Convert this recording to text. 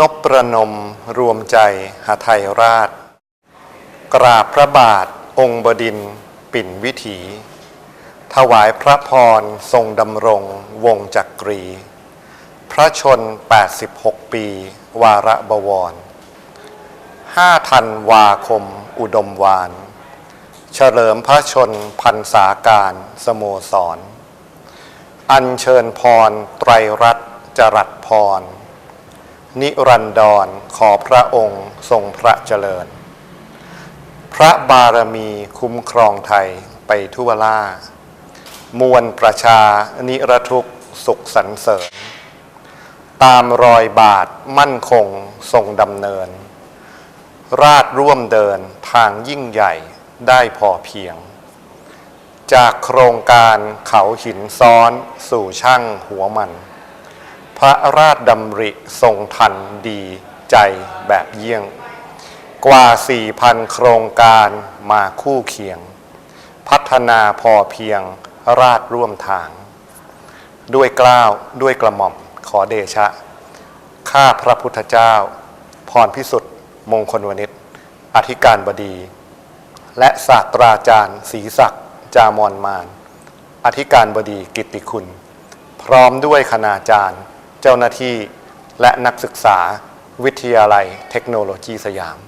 นบประนมรวมใจหาไทยราช กราบพระบาทองค์บดินปิ่นวิถี ถวายพระพรทรงดำรงวงจักรี พระชน 86 ปี วาระบวร 5 ธันวาคมอุดมวาน เฉลิมพระชนพรรษาการสโมสร อัญเชิญพร ไตรรัตจรัสพร นิรันดรขอพระองค์ทรงพระเจริญ พระบารมีคุ้มครองไทยไปทั่วล่า มวลประชานิรทุกสุขสรรเสริญ ตามรอยบาทมั่นคงทรงดำเนิน ราชร่วมเดินทางยิ่งใหญ่ได้พอเพียง จากโครงการเขาหินซ้อนสู่ช่างหัวมัน พระราชดำริทรงทันดีใจแบบเยี่ยง กว่า 4,000 โครงการมาคู่เคียง พัฒนาพอเพียงราชร่วมทาง ด้วยกล้าวด้วยกระหม่อมขอเดชะ ข้าพระพุทธเจ้า พรพิสุทธิ์มงคลวณิชอธิการบดี และศาสตราจารย์ศรีศักดิ์จามอนมาน อธิการบดีกิตติคุณ พร้อมด้วยคณาจารย์ เจ้าหน้าที่และนักศึกษาวิทยาลัยเทคโนโลยีสยาม